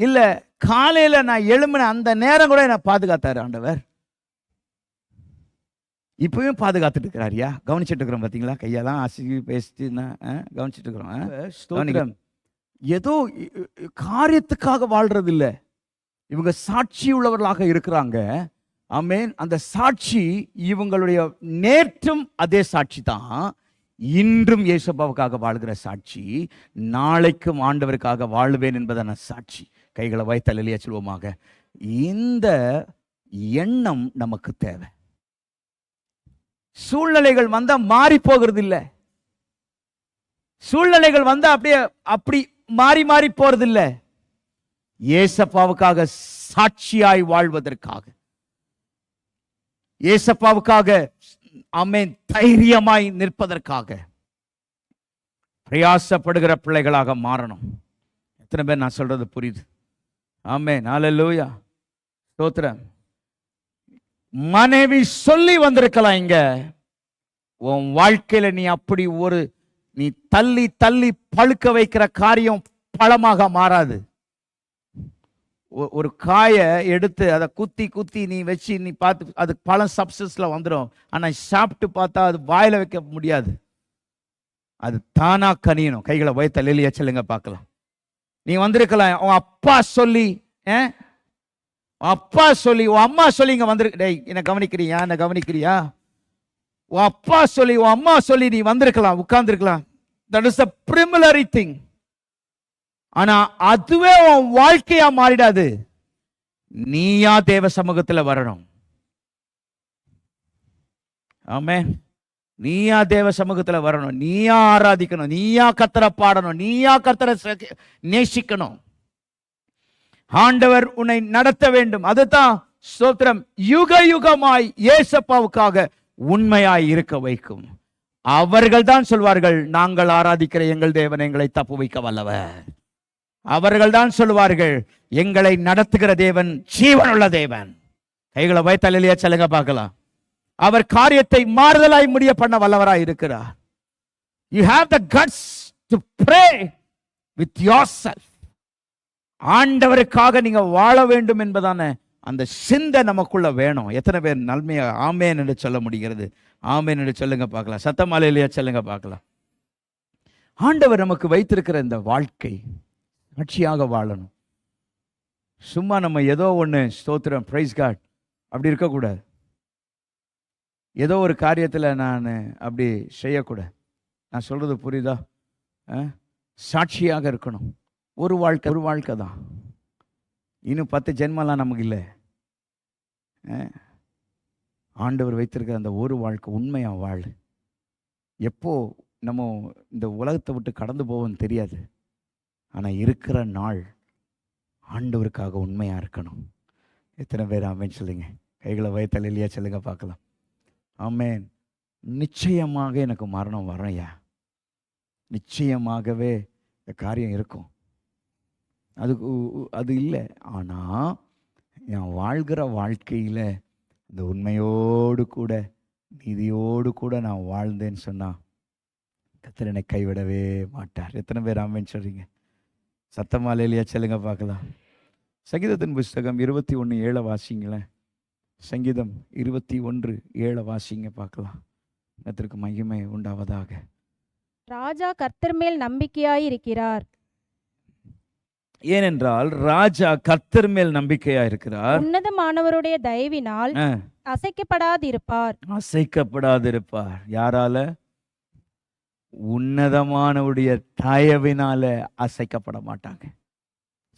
இல்ல காலையில நான் எழும்பின அந்த நேரம் கூட என்ன பாதுகாத்தாரு ஆண்டவர். இப்பவும் பாதுகாத்துட்டு இருக்கிறாரியா கவனிச்சிட்டு இருக்கிறோம் பாத்தீங்களா? கையெல்லாம் அசுகி பேசிட்டு நான், ஆ, கவனிச்சிட்டு இருக்கிறோம். ஏதோ காரியத்துக்காக வாழ்றது இல்ல இவங்க சாட்சி உள்ளவர்களாக இருக்கிறாங்க. ஆமென். அந்த சாட்சி இவங்களுடைய நேற்றும் அதே சாட்சி தான். இன்றும் இயேசப்பாவுக்காக வாழ்கிற சாட்சி நாளைக்கும் ஆண்டவருக்காக வாழ்வேன் என்பதான சாட்சி. கைகளை வைத்தலையா சொல்வோமாக இந்த எண்ணம் நமக்கு தேவை. சூழ்நிலைகள் வந்தால் மாறி போகிறது இல்லை சூழ்நிலைகள் வந்தால் அப்படியே அப்படி மாறி மாறி போகிறது இல்லை ஏசப்பாவுக்காக சாட்சியாய் வாழ்வதற்காக. ஏசப்பாவுக்காக அமேன் தைரியமாய் நிற்பதற்காக. பிரயாசப்படுகிற பிள்ளைகளாக மாறணும். எத்தனை பேர் நான் சொல்றது புரியுது? ஆமே ஹalleluya ஸ்தோத்திரம். மனைவி சொல்லி வந்திருக்கலாம் இங்க. உன் வாழ்க்கையில நீ அப்படி ஒரு நீ தள்ளி தள்ளி பழுக்க வைக்கிற காரியம் பழமாக மாறாது. ஒ- ஒரு காயை எடுத்து அதை குத்தி குத்தி நீ வச்சு நீ பார்த்து அது பழம் சப்சஸ்ல வந்துடும் ஆனால் சாப்பிட்டு பார்த்தா அது வாயில வைக்க முடியாது. அது தானா கனியணும். கைகளை வயத்த லெலியா சொல்லுங்க பார்க்கலாம். நீ வந்திருக்கலாம் உன் அப்பா சொல்லி ஆ? உன் அப்பா சொல்லி உன் அம்மா சொல்லி இங்கே வந்திருக்கு டேய் என்னை கவனிக்கிறியா? என்னை கவனிக்கிறியா? உன் அப்பா சொல்லி உன் அம்மா சொல்லி நீ வந்திருக்கலாம் உட்கார்ந்துருக்கலாம். That is a preliminary thing ஆனா அதுவே உன் வாழ்க்கையாக மாறிடாது. நீயா தேவ சமூகத்தில் வரணும். ஆமே நீயா தேவ சமூகத்துல வரணும். நீயா ஆராதிக்கணும். நீயா கத்தரை பாடணும். நீயா கத்தரை நேசிக்கணும். ஆண்டவர் உன்னை நடத்த வேண்டும். அதுதான் ஸ்தோத்திரம். யுக யுகமாய் ஏசப்பாவுக்காக உண்மையாய் இருக்க வைக்கும். அவர்கள் தான் சொல்வார்கள் நாங்கள் ஆராதிக்கிற எங்கள் தேவன் எங்களை தப்பு வைக்க வல்லவர். அவர்கள் தான் சொல்வார்கள் எங்களை நடத்துகிற தேவன் ஜீவனுள்ள தேவன். கைகளை வைத்தலையா சொல்லுங்க பார்க்கலாம். அவர் காரியத்தை மாறுதலாய் முடிய பண்ண வல்லவராய் இருக்கிறார். You have the guts to pray with yourself ஆண்டவருக்காக நீங்க வாழ வேண்டும் என்பதான அந்த சிந்தை நமக்குள்ள வேணும். எத்தனை பேர் நன்மையா ஆமேன் என்று சொல்ல முடிகிறது? ஆமேன் என்று சொல்லுங்க பார்க்கலாம். சத்தமாலையிலேயே சொல்லுங்க பார்க்கலாம். ஆண்டவர் நமக்கு வைத்திருக்கிற இந்த வாழ்க்கை சாட்சியாக வாழணும். சும்மா நம்ம ஏதோ ஒன்று ஸ்தோத்திரம் ப்ரைஸ் கார்ட் அப்படி இருக்கக்கூடாது. ஏதோ ஒரு காரியத்தில் நான் அப்படி செய்யக்கூடாது நான் சொல்கிறது புரியுதா? ஆ? சாட்சியாக இருக்கணும். ஒரு வாழ்க்கை ஒரு வாழ்க்கை தான். இன்னும் பத்து ஜென்மலாம் நமக்கு இல்லை. ஆண்டவர் வைத்திருக்கிற அந்த ஒரு வாழ்க்கை உண்மையாக வாழ். எப்போ நம்ம இந்த உலகத்தை விட்டு கடந்து போவோம்னு தெரியாது. ஆனால் இருக்கிற நாள் ஆண்டவருக்காக உண்மையாக இருக்கணும். எத்தனை பேர் அமைன்னு சொல்லுங்க. கைகளை வயத்தலையிலேயே சொல்லுங்கள் பார்க்கலாம். ஆமேன். நிச்சயமாக எனக்கு மரணம் வரையா நிச்சயமாகவே இந்த காரியம் இருக்கும். அது அது இல்லை. ஆனால் என் வாழ்கிற வாழ்க்கையில் இந்த உண்மையோடு கூட நீதியோடு கூட நான் வாழ்ந்தேன்னு சொன்னால் கத்தர் என்னை கைவிடவே மாட்டார். எத்தனை பேர் ஆமேன்னு சொல்கிறீங்க சத்தமாலையிலையா சொல்லுங்க பார்க்கலாம். சங்கீதத்தின் புஸ்தகம் இருபத்தி ஒன்று ஏழை வாசிங்களேன் சங்கீதம் இருபத்தி ஒன்று ஏழை வாசிங்க பார்க்கலாம். கத்திற்கு மகிமை உண்டாவதாக. ராஜா கர்த்தர் மேல் நம்பிக்கையாயிருக்கிறார். ஏனென்றால் ராஜா கர்த்தர் மேல் நம்பிக்கையா இருக்கிறார் உன்னதமானவருடைய தயவினால் அசைக்கப்படாதிருப்பார். அசைக்கப்படாதிருப்பார். யாரால? உன்னதமானவுடைய தயவினால அசைக்கப்பட மாட்டாங்க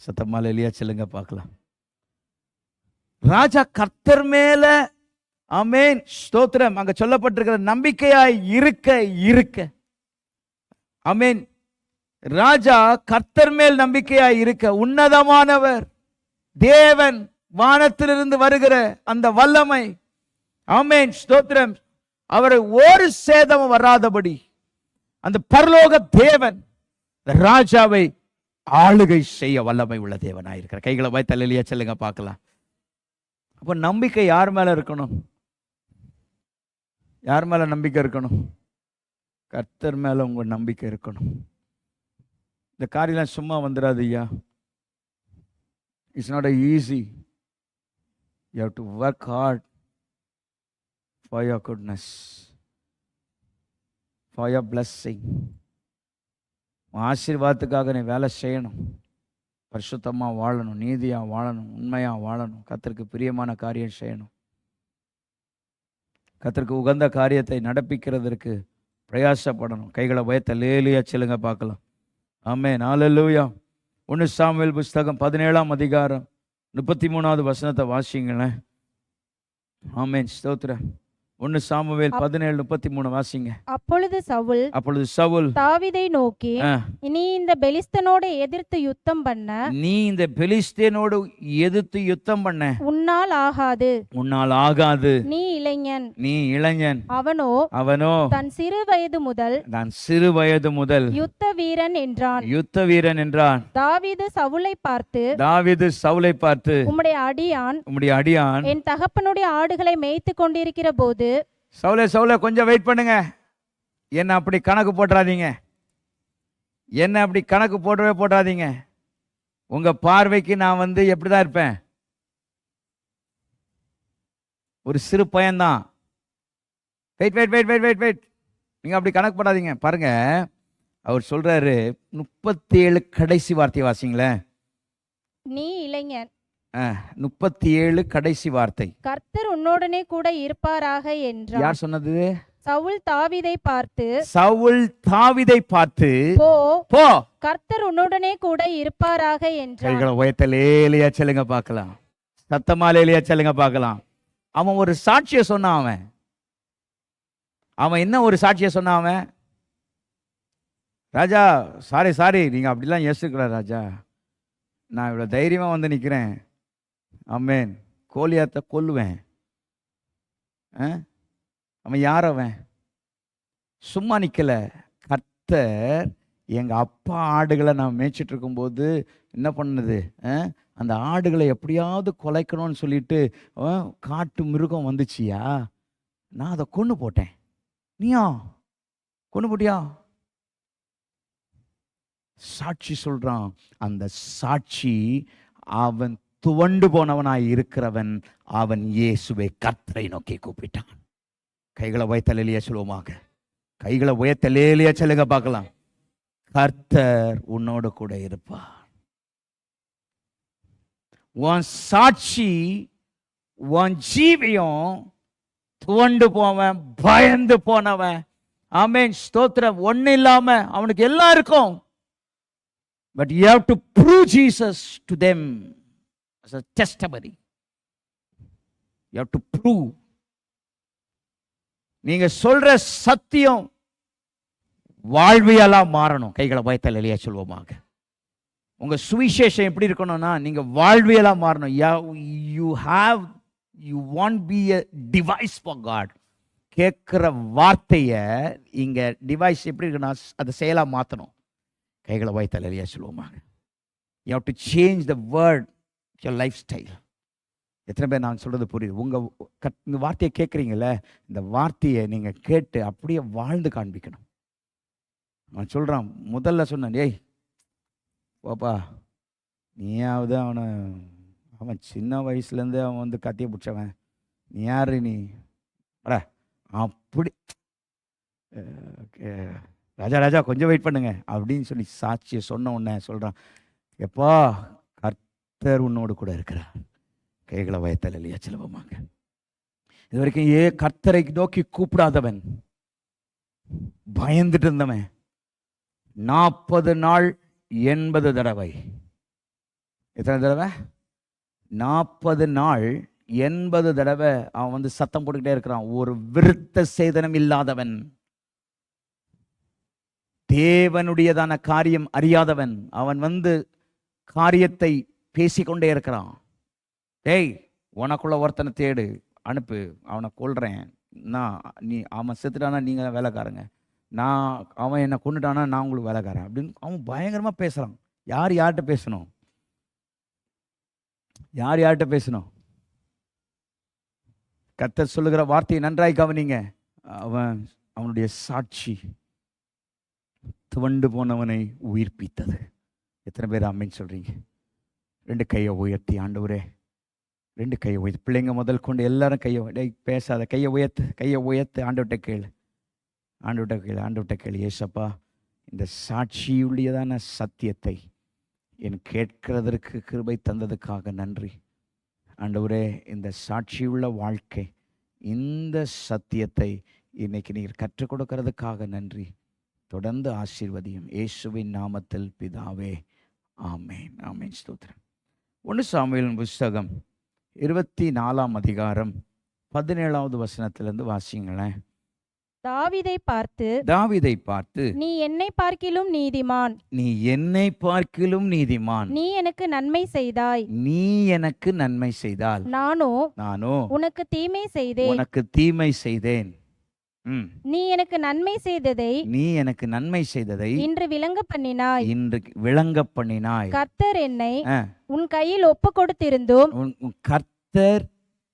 சத்தமால இல்லையா சொல்லுங்க பார்க்கலாம். ராஜா கர்த்தர் மேல அமேன் ஸ்தோத்திரம். அங்க சொல்லப்பட்டிருக்கிற நம்பிக்கையாய் இருக்க இருக்க. அமேன் ராஜா கர்த்தர் மேல் நம்பிக்கையாய் இருக்க. உன்னதமானவர் தேவன் வானத்திலிருந்து வருகிற அந்த வல்லமை. அமேன் ஸ்தோத்திரம். அவரை ஒரு சேதமும் வராதபடி அந்த பரலோக தேவன் ராஜாவை ஆளுகை செய்ய வல்லமை உள்ள தேவனாயிருக்கிற கைகளை வாய் தலையிலேயே சொல்லுங்க பார்க்கலாம். அப்போ நம்பிக்கை யார் மேலே இருக்கணும்? யார் மேலே நம்பிக்கை இருக்கணும்? கர்த்தர் மேலே உங்கள் நம்பிக்கை இருக்கணும். இந்த காரியெலாம் சும்மா வந்துடாது ஐயா it's not a easy you have to work hard for your goodness for your blessing ஆசீர்வாதத்துக்காக நீ வேலை செய்யணும். பரிசுத்தமாக வாழணும் நீதியாக வாழணும் உண்மையாக வாழணும். கத்தருக்கு பிரியமான காரியம் செய்யணும். கத்தருக்கு உகந்த காரியத்தை நடப்பிக்கிறதற்கு பிரயாசப்படணும். கைகளை பயத்தை லேலியாக செல்லுங்க பார்க்கலாம். ஆமே நாலல்லூயா ஒன்று சாமுவேல் புஸ்தகம் பதினேழாம் அதிகாரம் முப்பத்தி மூணாவது வசனத்தை வாசிங்களேன். ஆமேன். ஸ்தோத்திரம். ஒன்று சாமுவேல் பதினேழு முப்பத்தி மூணு வாசிங்க. அப்பொழுது சவுல் அப்பொழுது சவுல் தாவீதை நோக்கி நீ இந்த பெலிஸ்தனோடு எதிர்த்து யுத்தம் பண்ண. நீ இந்த பெலிஸ்தேனோடு எதிர்த்து யுத்தம் பண்ண. உன்னால் ஆகாது. உன்னால் ஆகாது. நீ இளைஞன். நீ இளைஞன். அவனோ அவனோ தன் சிறு வயது முதல் நான் சிறு வயது முதல் யுத்த வீரன் என்றான். யுத்த வீரன் என்றான். தாவீது சவுலை பார்த்து தாவீது சவுலை பார்த்து உம்முடைய அடியான் உம்முடைய அடியான் என் தகப்பனுடைய ஆடுகளை மேய்த்து கொண்டிருக்கிற போது சவுலே சவுலே கொஞ்சம் வெயிட் பண்ணுங்க. என்னை அப்படி கணக்கு போட்டுறாதீங்க. என்னை அப்படி கணக்கு போடவே போடாதீங்க. உங்கள் பார்வைக்கு நான் வந்து எப்படி தான் இருப்பேன்? ஒரு சிறு பையன்தான். Wait wait wait wait wait wait நீங்கள் அப்படி கணக்கு போடாதீங்க. பாருங்கள் அவர் சொல்கிறாரு முப்பத்தேழு கடைசி வார்த்தை வாசிங்களேன். நீ இளைஞன். முப்பத்தி ஏழு கடைசி வார்த்தை. கர்த்தர் உன்னோடனே கூட இருப்பாராக என்றான். யார் சொன்னது? சவுல் தாவீதை பார்த்து சவுல் தாவிதை பார்த்து போ போ. கர்த்தர் உன்னுடனே கூட இருப்பாராக என்றான். கைகளை உயர்த்தலேலியா சொல்லுங்க பார்க்கலாம். சத்தமாலேலியா சொல்லுங்க பார்க்கலாம். அவன் ஒரு சாட்சியை சொன்னான் அவன். அவன் என்ன ஒரு சாட்சியை சொன்னான் அவன்? ராஜா சாரி சாரி நீங்க அப்படிலாம் யோசிக்கல ராஜா. நான் இவ்வளோ தைரியமா வந்து நிற்கிறேன் அம்மேன் கோலியாத்தை கொல்லுவேன். ஆ? அவன் யார் அவன்? சும்மா நிக்கல. கர்த்தர் எங்க அப்பா ஆடுகளை நான் மேய்ச்சிட்டு இருக்கும்போது என்ன பண்ணுது? ஆ? அந்த ஆடுகளை எப்படியாவது கொலைக்கணும்னு சொல்லிட்டு காட்டு மிருகம் வந்துச்சியா? நான் அதை கொண்டு போட்டேன். நீயா? கொண்டு போட்டியா? சாட்சி சொல்றான். அந்த சாட்சி அவன் துவண்டு போனவனாய் இருக்கிறவன் அவன் இயேசுவை கர்த்தரை நோக்கி கூப்பிட்டான். கைகளை உயர்த்தலையிலேயே சொல்லுவோமாக. கைகளை உயர்த்தலையிலேயே சொல்லுங்க பார்க்கலாம். கர்த்தர் உன்னோடு கூட இருப்பார். உன் சாட்சி உன் ஜீவியம் துவண்டு போவன் பயந்து போனவன். ஆமேன். ஸ்தோத்திரம். ஒண்ணு இல்லாம அவனுக்கு எல்லாம் இருக்கும் but you have to prove Jesus to them as a testimony. You have to prove. நீங்க சொல்ற சத்தியம் வாழ்வியெல்லாம் மாறணும். கைகளை பயத்தல் இல்லையா சொல்வோமாக. உங்க சுவிசேஷம் எப்படி இருக்கணும்னா நீங்க வாழ்வியெல்லாம் மாறணும். You have you want be a device for God கேட்குற வார்த்தையை இங்கே டிவைஸ் எப்படி இருக்குன்னா அதை செயலாக மாற்றணும் கைகளை வைத்தல் இல்லையா சொல்லுவோமாக you have to change the word your lifestyle எத்தனை பேர் நான் சொல்கிறது புரியுது. உங்கள் இந்த வார்த்தையை கேட்குறீங்கள இந்த வார்த்தையை நீங்கள் கேட்டு அப்படியே வாழ்ந்து காண்பிக்கணும். அவன் சொல்கிறான் முதல்ல சொன்னேன் ஏய் ஓப்பா நீயாவது அவனை அவன் சின்ன வயசுலேருந்தே அவன் வந்து கத்திய பிடிச்சவன். நீ யாரு நீ? அட அப்படி ராஜா ராஜா கொஞ்சம் வெயிட் பண்ணுங்க. அப்படின்னு சொல்லி சாட்சியை சொன்ன உடனே சொல்கிறான் எப்பா கத்தர் உன்னோடு கூட இருக்கிறார். கைகளை வயத்தல் இல்லையா செலவமாக இது வரைக்கும் ஏ கர்த்தரை நோக்கி கூப்பிடாதவன் பயந்துட்டு இருந்தவன் நாற்பது நாள் எண்பது தடவை. எத்தனை தடவை? நாற்பது நாள் எண்பது தடவை அவன் வந்து சத்தம் போட்டுக்கிட்டே இருக்கிறான். ஒரு விருத்த சேதனம் இல்லாதவன். தேவனுடையதான காரியம் அறியாதவன். அவன் வந்து காரியத்தை பேசிக்கொண்டே இருக்கிறான். டேய் உனக்குள்ள ஒருத்தனை தேடு அனுப்பு அவனை கொள்றேன் நான் நீ அவன் செத்துட்டானா நீங்கள் வேலைக்காரங்க. நான் அவன் என்னை கொண்டுட்டானா நான் உங்களுக்கு வேலைக்காரன். அப்படின்னு அவன் பயங்கரமாக பேசுகிறான் யார் யார்கிட்ட பேசணும்? யார் யார்கிட்ட பேசணும்? கத்தர் சொல்லுகிற வார்த்தையை நன்றாய் கவனிங்க. அவன் அவனுடைய சாட்சி துவண்டு போனவனை உயிர்ப்பித்தது. எத்தனை பேர் அம்மின்னு சொல்கிறீங்க ரெண்டு கையை உயர்த்தி ஆண்டவரே. ரெண்டு கையை உயர்த்தி. பிள்ளைங்க முதல் கொண்டு எல்லாரும் கையை உய- டேய் பேசாத. கையை உயர்த்து கையை உயர்த்து. ஆண்டுவிட்ட கேளு. ஆண்டுவிட்ட கேளு. ஆண்டுவிட்ட கேளு. ஏசப்பா இந்த சாட்சியுடையதான சத்தியத்தை என் கேட்கிறதற்கு கிருபை தந்ததுக்காக நன்றி. ஆண்டவரே இந்த சாட்சியுள்ள வாழ்க்கை இந்த சத்தியத்தை இன்னைக்கு நீர் கற்றுக் கொடுக்கறதுக்காக நன்றி. தொடர்ந்து ஆசீர்வதியும். இயேசுவின் நாமத்தில் பிதாவே. ஆமேன். ஆமேன். ஸ்தோத்திரம். ஒன்று சாமுவேலின் புஸ்தகம் இருபத்தி நாலாம் அதிகாரம் பதினேழாவது வசனத்திலிருந்து வாசிங்களேன் தாவீதை பார்த்து தாவீதை பார்த்து நீ என்னை பார்க்கிலும் நீதிமான். நீ என்னை பார்க்கிலும் நீதிமான். நீ எனக்கு நன்மை செய்தாய். நீ எனக்கு நன்மை செய்தால் நானோ நானோ உனக்கு தீமை செய்தேன். உனக்கு தீமை செய்தேன். ம். நீ எனக்கு நன்மை செய்ததை நீ எனக்கு நன்மை செய்ததை இன்று விளங்க பண்ணினாய். இன்று விளங்க பண்ணினாய். கர்த்தர் என்னை ஆ. உன் கையில் ஒப்பு கொடுத்திருந்தும் உன் உன் கர்த்தர்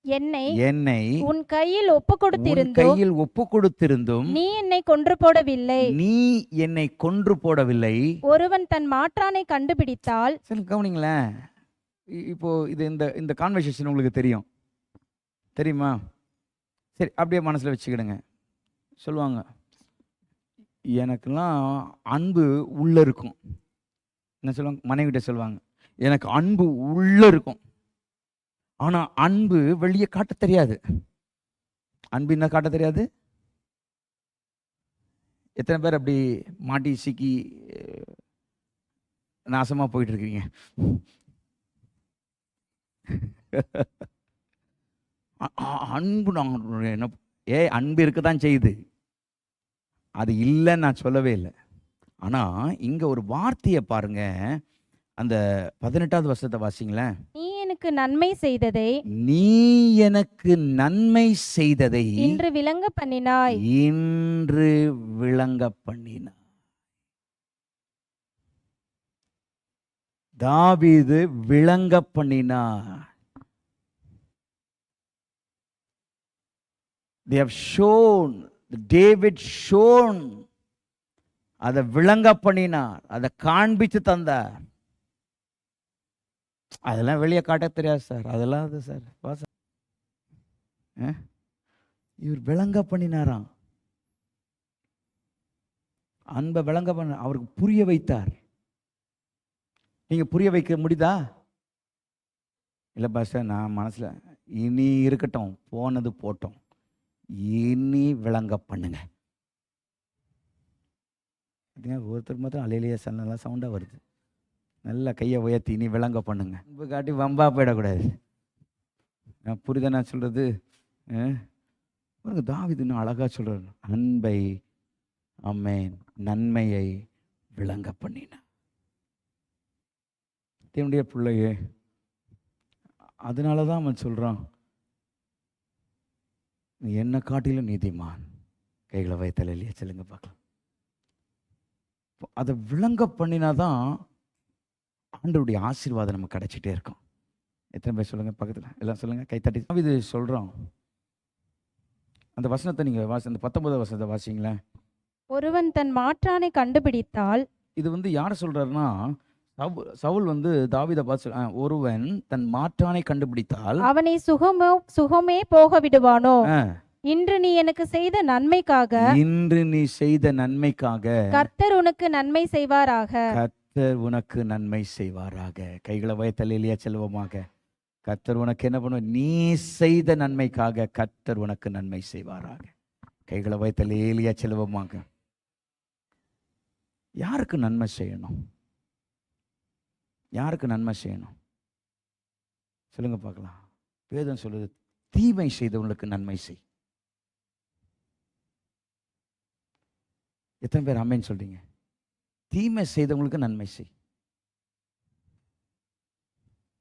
என்னை என்னை உன் கையில் ஒப்பு உன் கொடுத்திருந்தும் கையில் ஒப்பு கொடுத்திருந்தும் நீ என்னை கொன்று போடவில்லை. நீ என்னை கொன்று போடவில்லை. ஒருவன் தன் மாற்றானை கண்டுபிடித்தால் சரி கவனிங்களேன். இ- இப்போ இது இந்த இந்த கான்வர்சேஷன் உங்களுக்கு தெரியும். தெரியுமா? சரி அப்படியே மனசில் வச்சுக்கிடுங்க. சொல்லுவாங்க. எனக்கெல்லாம் அன்பு உள்ளே இருக்கும். என்ன சொல்லுவாங்க? மனைவிட்ட சொல்லுவாங்க. எனக்கு அன்பு உள்ளே இருக்கும். ஆனால் அன்பு வெளியே காட்ட தெரியாது. அன்பு என்ன காட்ட தெரியாது. எத்தனை பேர் அப்படி மாட்டி சிக்கி நாசமாக நாசமா போயிட்டு இருக்கீங்க அன்பு நாங்கள் என்ன ஏ அன்பு இருக்க தான் செய்யுது. அது இல்லைன்னு நான் சொல்லவே இல்லை. ஆனால் இங்கே ஒரு வார்த்தையை பாருங்க. அந்த பதினெட்டாவது வருஷத்தை வாசிங்களேன். நீ எனக்கு நன்மை செய்ததை நீ எனக்கு நன்மை செய்ததை இன்று விளங்க பண்ணினாய். இன்று விளங்க பண்ணினார் தாவீது விளங்க பண்ணினார். They have shown David shown அதை விளங்க பண்ணினார் அதை காண்பிச்சு தந்தார். அதெல்லாம் வெளியே காட்ட தெரியாது சார். அதெல்லாம் அது சார். வா சார். ஆ? இவர் விளங்க பண்ணினாராம். அன்பை விளங்க பண்ண அவருக்கு புரிய வைத்தார். நீங்கள் புரிய வைக்க முடியுதா? இல்லை பாஸ்டர் நான் மனசில் இனி இருக்கட்டும் போனது போட்டோம். இனி விளங்க பண்ணுங்க. பார்த்தீங்கன்னா ஒருத்தர் மாத்திரம் அலையிலேயே சன் நல்லா சவுண்டாக வருது. நல்லா கையை உயர்த்தி இனி விளங்க பண்ணுங்க. அன்பு காட்டி வம்பா போயிடக்கூடாது. நான் புரித நான் சொல்கிறது ஆ? பாருங்க தாவிது இன்னும் அழகா அன்பை அம்மேன் நன்மையை விளங்க பண்ணினேன் தேவனுடைய பிள்ளையே அதனால தான் அவன் சொல்கிறான் நீ என்ன காட்டிலும் நீதிமான். கைகளை வைத்தல இல்லையா சொல்லுங்க பார்க்கலாம். அதை விளங்க பண்ணினாதான் ஆண்டவருடைய ஆசீர்வாதம் நமக்கு கிடைச்சிட்டே இருக்கும். எத்தனை பேர் சொல்லுங்க பக்கத்தில். எல்லாம் சொல்லுங்க கைத்தட்டி இது சொல்றோம் அந்த வசனத்தை நீங்க வாசி அந்த பத்தொன்பதாம் வசனத்தை வாசிங்களேன். ஒருவன் தன் மாற்றானை கண்டுபிடித்தால் இது வந்து யார் சொல்றாருன்னா சவு- சவுல் வந்து தாவீதை பார்த்து சொல்- ஆ, ஒருவன் தன் மாற்றானை கண்டுபிடித்தால் அவனை சுகமோ சுகமே போக விடுவானோ இன்று நீ எனக்கு செய்த நன்மைக்காக இன்று நீ செய்த நன்மைக்காக கர்த்தர் உனக்கு நன்மை செய்வாராக? கர்த்தர் உனக்கு நன்மை செய்வாராக. கைகளை வயத்தலையிலேயே செல்வமாக. கர்த்தர் உனக்கு என்ன பண்ணுவார்? நீ செய்த நன்மைக்காக கர்த்தர் உனக்கு நன்மை செய்வாராக. கைகளை வயத்தலையிலேயே செல்வமாக. யாருக்கு நன்மை செய்யணும்? யாருக்கு நன்மை செய்யணும்? சொல்லுங்க பார்க்கலாம். வேதம் சொல்லுது தீமை செய்தவங்களுக்கு நன்மை செய். எத்தனை பேர் அம்மேன்னு சொல்றீங்க? தீமை செய்தவங்களுக்கு நன்மை செய்.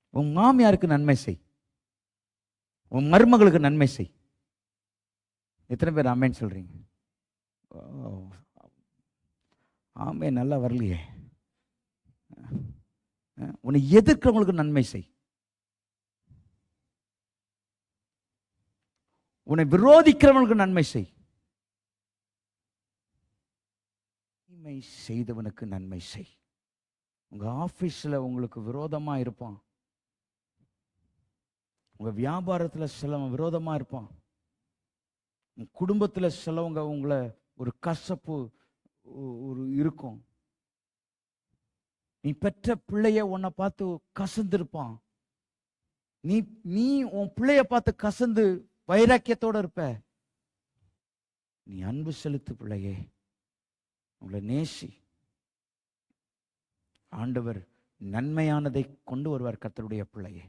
உன் மாமியாருக்கு நன்மை செய். உன் மருமகளுக்கு நன்மை செய். எத்தனை பேர் அம்மைன்னு சொல்றீங்க? ஆமே நல்லா வரலையே. உன்னை எதிர்க்கிறவங்களுக்கு நன்மை செய். உன்னை விரோதிக்கிறவனுக்கு நன்மை செய். தீமை செய்தவனுக்கு நன்மை செய். உங்கள் ஆஃபீஸில் உங்களுக்கு விரோதமாக இருப்பான். உங்கள் வியாபாரத்தில் சிலவன் விரோதமாக இருப்பான். உங்கள் குடும்பத்தில் சிலவங்க உங்களை ஒரு கசப்பு ஒரு இருக்கும். நீ பெற்ற பிள்ளைய உன்னை பார்த்து கசந்திருப்பான். நீ நீ உன் பிள்ளைய பார்த்து கசந்து வைராக்கியத்தோட இருப்ப. நீ அன்பு செலுத்து பிள்ளையே. உங்களை நேசி. ஆண்டவர் நன்மையானதை கொண்டு வருவார் கர்த்தருடைய பிள்ளையே.